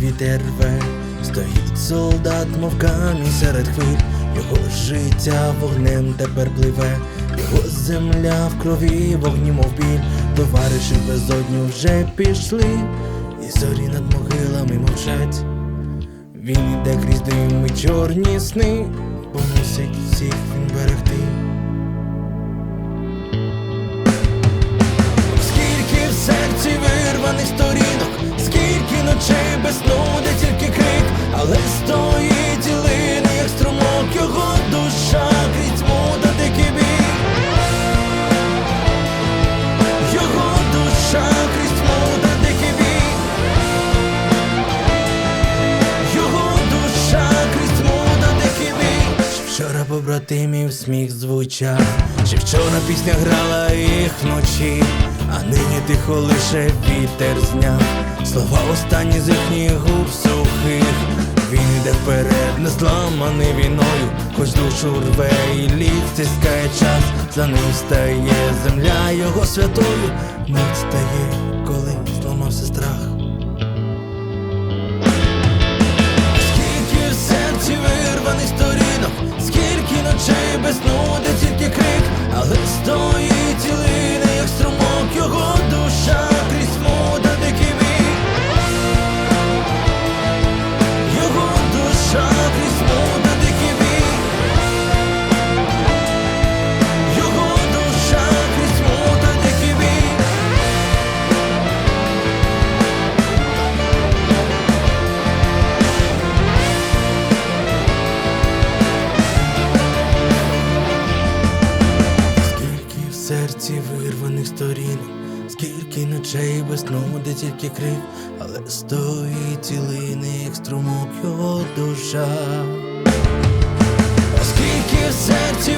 вітер рве, стоїть солдат, мов камінь серед хвиль, його життя вогнем тепер пливе, його земля в крові, вогні, мов біль, товариші безодню вже пішли, і зорі над могилами мовчать. Він іде крізь дим і чорні сни, бо всіх він берегти. Побратимів сміх звучав, ще вчора пісня грала їх вночі, а нині тихо лише вітер зняв слова останні з їхніх губ сухих. Він іде вперед, не зламаний війною, хоч душу рве і лід стискає час, за ним стає земля його святою, мить стає, коли зламався страх. Тільки крик, але стоїть в вирваних сторінок, скільки ночей без сну, де тільки крик, але стоїть цілини, як струмок його душа. Скільки в серці